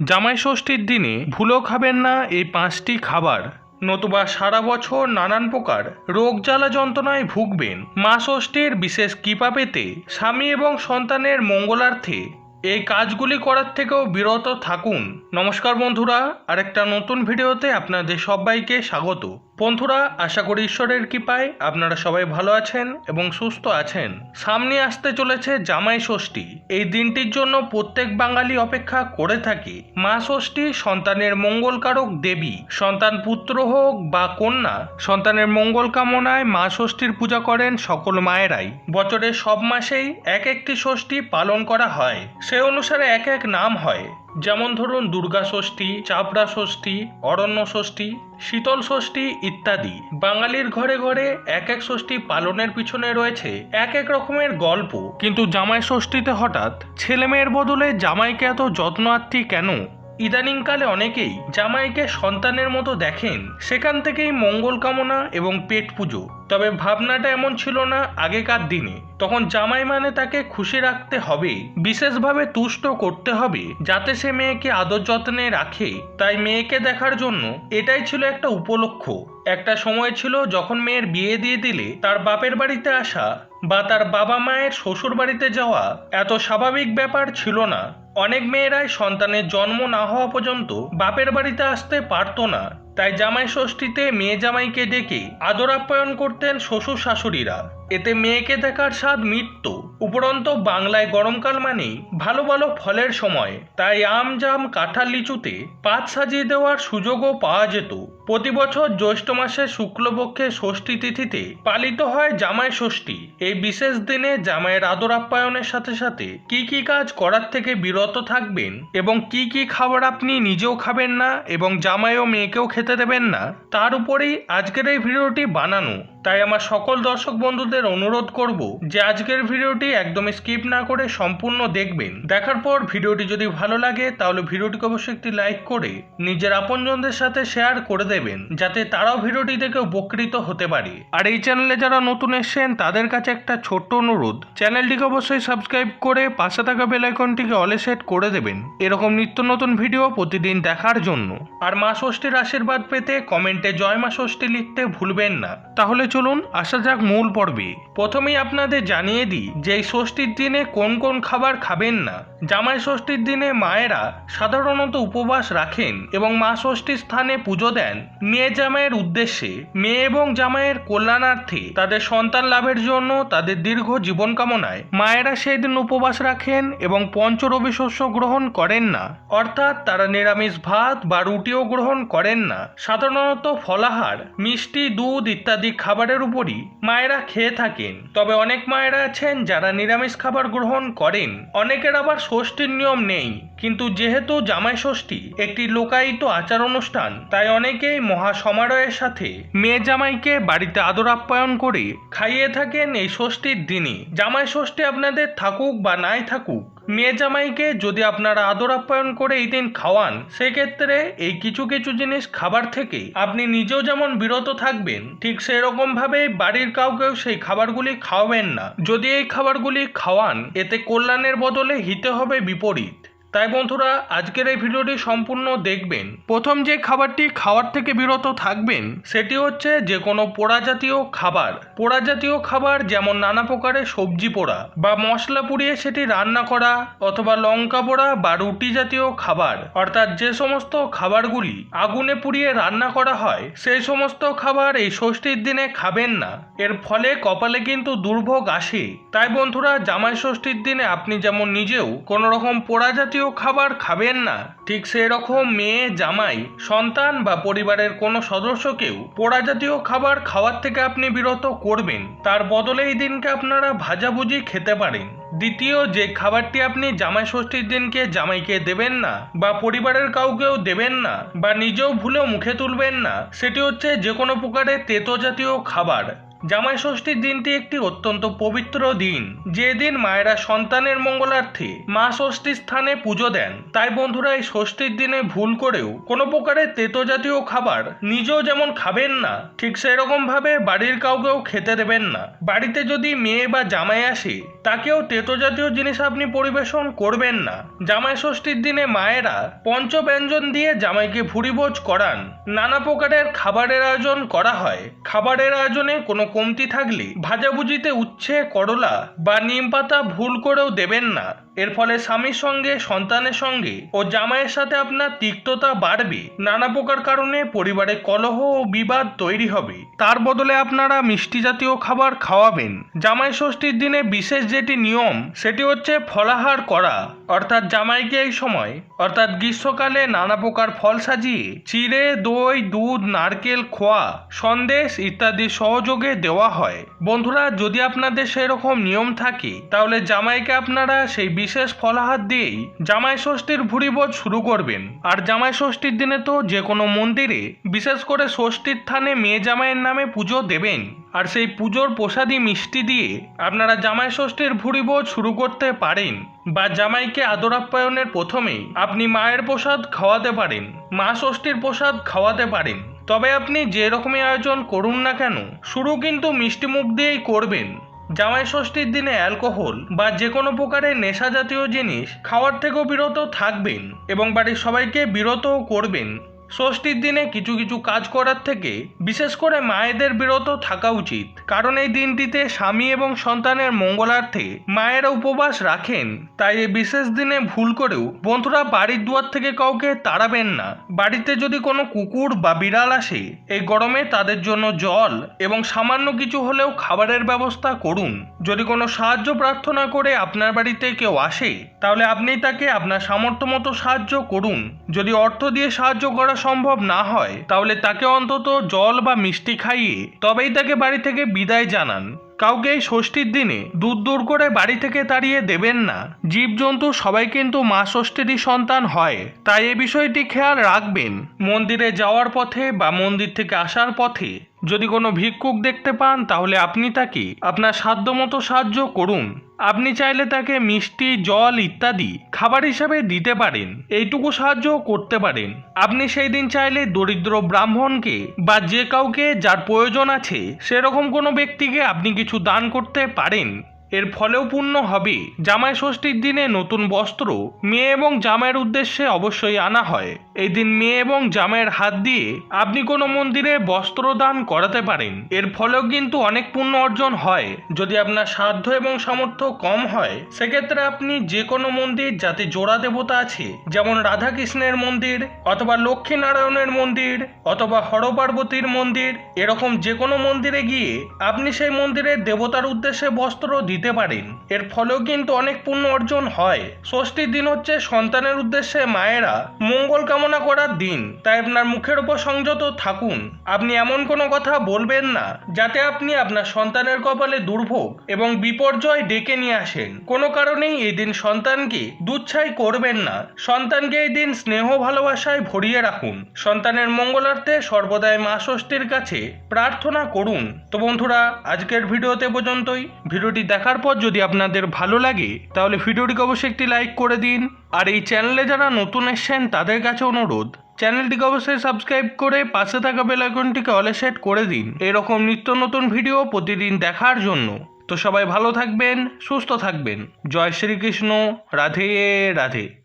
জামাই ষষ্ঠীর দিনে ভুলো খাবেন না এই পাঁচটি খাবার, নতুবা সারা বছর নানান প্রকার রোগ জ্বালা যন্ত্রণায় ভুগবেন। মা ষষ্ঠীর বিশেষ কৃপা পেতে স্বামী এবং সন্তানের মঙ্গলার্থে এই কাজগুলি করার থেকেও বিরত থাকুন। নমস্কার বন্ধুরা, আরেকটা নতুন ভিডিওতে আপনাদের সবাইকে স্বাগত। বন্ধুরা, আশা করি ঈশ্বরের কৃপায় আপনারা সবাই ভালো আছেন এবং সুস্থ আছেন। সামনে আসতে চলেছে জামাই ষষ্ঠী। এই দিনটির জন্য প্রত্যেক বাঙালি অপেক্ষা করে থাকে। মা ষষ্ঠী সন্তানের মঙ্গলকারক দেবী, সন্তান পুত্র হোক বা কন্যা, সন্তানের মঙ্গল কামনায় মা ষষ্ঠীর পূজা করেন সকল মায়েরাই। বছরের সব মাসেই এক একটি ষষ্ঠী পালন করা হয়। সে অনুসারে এক এক নাম হয়। যেমন ধরুন দুর্গা ষষ্ঠী, চাপড়া ষষ্ঠী, অরণ্য ষষ্ঠী, শীতল ষষ্ঠী ইত্যাদি। বাঙালির ঘরে ঘরে এক এক ষষ্ঠী পালনের পিছনে রয়েছে এক এক রকমের গল্প। কিন্তু জামাই ষষ্ঠীতে হঠাৎ ছেলেমেয়ের বদলে জামাইকে এত যত্নার্থী কেন? ইদানিংকালে অনেকেই জামাইকে সন্তানের মতো দেখেন। সেখান থেকেই মঙ্গল কামনা এবং পেট পুজো। তবে ভাবনাটা এমন ছিল না আগেকার দিনে। তখন জামাই মানে তাকে খুশি রাখতে হবে, বিশেষভাবে তুষ্ট করতে হবে, যাতে সে মেয়েকে আদর যত্নে রাখে। তাই মেয়েকে দেখার জন্য এটাই ছিল একটা উপলক্ষ। একটা সময় ছিল যখন মেয়ের বিয়ে দিয়ে দিলে তার বাপের বাড়িতে আসা বা তার বাবা মায়ের শ্বশুর বাড়িতে যাওয়া এত স্বাভাবিক ব্যাপার ছিল না। অনেক মেয়েরাই সন্তানের জন্ম না হওয়া পর্যন্ত বাপের বাড়িতে আসতে পারত না। তাই জামাই ষষ্ঠীতে মেয়ে জামাইকে ডেকে আদর আপ্যায়ন করতেন শ্বশুর শাশুড়িরা। এতে মেয়েকে দেখার স্বাদ মিটত। উপরন্ত বাংলায় গরমকাল মানেই ভালো ভালো ফলের সময়। তাই আম, জাম, কাঁঠাল, লিচুতে পাত সাজিয়ে দেওয়ার সুযোগও পাওয়া যেত। প্রতি বছর জ্যৈষ্ঠ মাসের শুক্লপক্ষে ষষ্ঠী তিথিতে পালিত হয় জামাই ষষ্ঠী। এই বিশেষ দিনে জামাইয়ের আদর আপ্যায়নের সাথে সাথে কি কি কাজ করার থেকে বিরত থাকবেন এবং কি কি খাবার আপনি নিজেও খাবেন না এবং জামাই ও মেয়েকেও খেতে দেবেন না, তার উপরেই আজকের এই ভিডিওটি বানানো। তাই আমার সকল দর্শক বন্ধুদের অনুরোধ করব যে আজকের ভিডিওটি একদম স্কিপ না করে সম্পূর্ণ দেখবেন। দেখার পর ভিডিওটি যদি ভালো লাগে, তাহলে ভিডিওটিকে অবশ্যই একটি লাইক করে নিজের আপনজনদের সাথে শেয়ার করে দেবেন, যাতে তারাও ভিডিওটি দেখে উপকৃত হতে পারে। আর এই চ্যানেলে যারা নতুন এসেছেন, তাদের কাছে একটা ছোট্ট অনুরোধ। চ্যানেলটিকে অবশ্যই সাবস্ক্রাইব করে পাশে থাকা বেল আইকনটিকে অলে সেট করে দেবেন। এরকম নিত্য নতুন ভিডিও প্রতিদিন দেখার জন্য। আর মা ষষ্ঠীর আশীর্বাদ পেতে কমেন্টে জয় মা ষষ্ঠী লিখতে ভুলবেন না। তাহলে চলুন আসা যাক মূল পর্বে। প্রথমেই আপনাদের জানিয়ে দিই যে এই ষষ্ঠীর দিনে কোন কোন খাবার খাবেন না। জামাই ষষ্ঠীর দিনে মায়েরা সাধারণত উপবাস রাখেন এবং মা ষষ্ঠীর স্থানে পুজো দেন। মেয়ে জামাইয়ের উদ্দেশ্যে মেয়ে এবং জামাইয়ের কল্যাণার্থে তাদের সন্তান লাভের জন্য তাদের দীর্ঘ জীবন কামনায় মায়েরা সেই দিন উপবাস রাখেন এবং পঞ্চরবি শস্য গ্রহণ করেন না। অর্থাৎ তারা নিরামিষ ভাত বা রুটিও গ্রহণ করেন না। সাধারণত ফলাহার, মিষ্টি, দুধ ইত্যাদি খাবারের উপরই মায়েরা খেয়ে থাকেন। তবে অনেক মায়েরা আছেন যারা নিরামিষ খাবার গ্রহণ করেন। অনেকের আবার ষষ্ঠীর নিয়ম নেই, কিন্তু যেহেতু জামাই ষষ্ঠী, একটি লোকায়িত আচার অনুষ্ঠান তাই অনেকেই মহা সমারোহের সাথে মেয়ে জামাইকে বাড়িতে আদর আপ্যায়ন করে খাইয়ে থাকেন এই ষষ্ঠীর দিনে জামাই ষষ্ঠী আপনাদের থাকুক বা নাই থাকুক মেয়ে জামাইকে যদি আপনারা আদর আপ্যায়ন করে এই দিন খাওয়ান, সেক্ষেত্রে এই কিছু কিছু জিনিস খাবার থেকে আপনি নিজেও যেমন বিরত থাকবেন, ঠিক সেরকম ভাবে বাড়ির কাউকেও সেই খাবারগুলি খাওয়াবেন না। যদি এই খাবারগুলি খাওয়ান, এতে কল্যাণের বদলে হিতে হবে বিপরীত। তাই বন্ধুরা, আজকের এই ভিডিওটি সম্পূর্ণ দেখবেন। প্রথম যে খাবারটি খাওয়ার থেকে বিরত থাকবেন, সেটি হচ্ছে যে কোনো পোড়া জাতীয় খাবার। পোড়া জাতীয় খাবার যেমন নানা প্রকারের সবজি পোড়া বা মশলা পুড়িয়ে সেটি রান্না করা অথবা লঙ্কা পোড়া বা রুটি জাতীয় খাবার। অর্থাৎ যে সমস্ত খাবারগুলি আগুনে পুড়িয়ে রান্না করা হয়, সেই সমস্ত খাবার এই ষষ্ঠীর দিনে খাবেন না। এর ফলে কপালে কিন্তু দুর্ভোগ আসে। তাই বন্ধুরা, জামাই ষষ্ঠীর দিনে আপনি যেমন নিজেও কোনো রকম পোড়া জাতীয় খাবার খাবেন না। ঠিক সেই রকম মেয়ে, জামাই, সন্তান বা পরিবারের কোনো সদস্যকেও পোড়া জাতীয় খাবার খাওয়ার থেকে আপনি বিরত করবেন। তার বদলে এই দিনকে আপনারা ভাজাভুজি খেতে পারেন। দ্বিতীয়, যে খাবারটি আপনি জামাই ষষ্ঠীর দিনকে জামাইকে দেবেন না বা পরিবারের কাউকেও দেবেন না বা নিজেও ভুলেও মুখে তুলবেন না, সেটি হচ্ছে যে কোনো প্রকারের তেতো জাতীয় খাবার। জামাই ষষ্ঠীর দিনটি একটি অত্যন্ত পবিত্র দিন। যে দিন মায়েরা সন্তানের মঙ্গলার্থে মা ষষ্ঠীর স্থানে পুজো দেন। তাই বন্ধুরা, এই ষষ্ঠীর দিনে ভুল করেও কোনো প্রকারের তেতো জাতীয় খাবার নিজেও যেমন খাবেন না, ঠিক সেরকম ভাবে বাড়ির কাউকেও খেতে দেবেন না। বাড়িতে যদি মেয়ে বা জামাই আসে, তাকেও তেতো জাতীয় জিনিস আপনি পরিবেশন করবেন না। জামাই ষষ্ঠীর দিনে মায়েরা পঞ্চব্যঞ্জন দিয়ে জামাইকে ভুরিভোজ করান। নানা প্রকারের খাবারের আয়োজন করা হয়। খাবারের আয়োজনে কোনো কমতি থাকলে ভাজাভুজিতে উচ্ছে করলা বা নিম পাতা ভুল করেও দেবেন না। এর ফলে স্বামীর সঙ্গে, সন্তানের সঙ্গে ও জামাইয়ের সাথে আপনার তিক্ততা বাড়বে। নানা প্রকার কারণে পরিবারে কলহ ও বিবাদ তৈরি হবে। তার বদলে আপনারা মিষ্টি জাতীয় খাবার খাওয়াবেন। জামাই ষষ্ঠীর দিনে বিশেষ যেটি নিয়ম, সেটি হচ্ছে ফলাহার করা। অর্থাৎ জামাইকে এই সময়, অর্থাৎ গ্রীষ্মকালে নানা প্রকার ফল সাজিয়ে চিড়ে, দই, দুধ, নারকেল, খোয়া, সন্দেশ ইত্যাদি সহযোগে দেওয়া হয়। বন্ধুরা, যদি আপনাদের সেরকম নিয়ম থাকে, তাহলে জামাইকে আপনারা সেই বিশেষ ফলাহার দিয়েই জামাই ষষ্ঠীর ভুরিভোজ শুরু করবেন। আর জামাই ষষ্ঠীর দিনে তো যে কোনো মন্দিরে, বিশেষ করে ষষ্ঠীর থানে মেয়ে জামাইয়ের নামে পুজো দেবেন। আর সেই পুজোর প্রসাদী মিষ্টি দিয়ে আপনারা জামাই ষষ্ঠীর ভুরিভোজ শুরু করতে পারেন। বা জামাইকে আদর আপ্যায়নের প্রথমেই আপনি মায়ের প্রসাদ খাওয়াতে পারেন। মা ষষ্ঠীর প্রসাদ খাওয়াতে পারেন। তবে আপনি যে রকমই আয়োজন করুন না কেন, শুরু কিন্তু মিষ্টি মুখ দিয়েই করবেন। জামাই ষষ্ঠীর দিনে অ্যালকোহল বা যে কোনো প্রকারের নেশা জাতীয় জিনিস খাওয়ার থেকেও বিরত থাকবেন এবং বাড়ির সবাইকে বিরতও করবেন। ষষ্ঠীর দিনে কিছু কিছু কাজ করার থেকে বিশেষ করে মায়েদের বিরত থাকা উচিত। কারণ এই দিনটিতে স্বামী এবং সন্তানের মঙ্গলার্থে মায়েরা উপবাস রাখেন। তাই এই বিশেষ দিনে ভুল করেও বন্ধুরা বাড়ির দুয়ার থেকে কাউকে তাড়াবেন না। বাড়িতে যদি কোনো কুকুর বা বিড়াল আসে, এই গরমে তাদের জন্য জল এবং সামান্য কিছু হলেও খাবারের ব্যবস্থা করুন। যদি কোনো সাহায্য প্রার্থনা করে আপনার বাড়িতে কেউ আসে, তাহলে আপনি তাকে আপনার সামর্থ্য মতো সাহায্য করুন। যদি অর্থ দিয়ে সাহায্য করা সম্ভব না হয়, তাহলে তাকে অন্তত জল বা মিষ্টি খাইয়ে তবেই তাকে বাড়ি থেকে বিদায় জানান। কাউকে এই ষষ্ঠীর দিনে দূর দূর করে বাড়ি থেকে তাড়িয়ে দেবেন না। জীবজন্তু সবাই কিন্তু মা ষষ্ঠীরই সন্তান হয়। তাই এ বিষয়টি খেয়াল রাখবেন। মন্দিরে যাওয়ার পথে বা মন্দির থেকে আসার পথে যদি কোনো ভিক্ষুক দেখতে পান, তাহলে আপনি তাকে আপনার সাধ্যমতো সাহায্য করুন। আপনি চাইলে তাকে মিষ্টি, জল ইত্যাদি খাবার হিসাবে দিতে পারেন। এইটুকু সাহায্য করতে পারেন। আপনি সেই দিন চাইলে দরিদ্র ব্রাহ্মণকে বা যে কাউকে যার প্রয়োজন আছে, সেরকম কোনো ব্যক্তিকে আপনি কিছু দান করতে পারেন। এর ফলেও পূর্ণ হবে। জামাই ষষ্ঠীর দিনে নতুন বস্ত্র মেয়ে এবং জামাইয়ের উদ্দেশ্যে অবশ্যই আনা হয়। এই দিন মেয়ে এবং জামাইয়ের হাত দিয়ে আপনি কোনো মন্দিরে বস্ত্র দান করাতে পারেন। এর ফলেও কিন্তু অনেক পুণ্য অর্জন হয়। যদি আপনার সাধ্য এবং সামর্থ্য কম হয়, সেক্ষেত্রে আপনি যে কোনো মন্দির যাতে জোড়া দেবতা আছে, যেমন রাধাকৃষ্ণের মন্দির অথবা লক্ষ্মী নারায়ণের মন্দির অথবা হরপার্বতীর মন্দির, এরকম যে কোনো মন্দিরে গিয়ে আপনি সেই মন্দিরের দেবতার উদ্দেশ্যে বস্ত্র দিতে পারেন। এর ফলেও কিন্তু অনেক পুণ্য অর্জন হয়। ষষ্ঠীর দিন হচ্ছে সন্তানের উদ্দেশ্যে মায়েরা মঙ্গল কামনা করার দিন। তাই আপনার মুখের উপর সংযত থাকুন। আপনি এমন কোনো কথা বলবেন না, যাতে আপনি আপনার সন্তানের কপালে দুর্ভোগ এবং বিপর্যয় ডেকে নিয়ে আসেন। কোনো কারণেই এই দিন সন্তানকে দুচ্ছাই করবেন না। সন্তানকে এই দিন স্নেহ ভালোবাসায় ভরিয়ে রাখুন। সন্তানের মঙ্গলার্থে সর্বদাই মা ষষ্ঠীর কাছে প্রার্থনা করুন। তো বন্ধুরা, আজকের ভিডিওতে পর্যন্তই। ভিডিওটি দেখার পর যদি আপনাদের ভালো লাগে, তাহলে ভিডিওটিকে অবশ্যই একটি লাইক করে দিন। আর এই চ্যানেলে যারা নতুন এসছেন, তাদের কাছে অনুরোধ, চ্যানেলটিকে অবশ্যই সাবস্ক্রাইব করে পাশে থাকা বেল আইকনটিকে অলে সেট করে দিন। এরকম নিত্য নতুন ভিডিও প্রতিদিন দেখার জন্য। তো সবাই ভালো থাকবেন, সুস্থ থাকবেন। জয় শ্রীকৃষ্ণ, রাধে রাধে।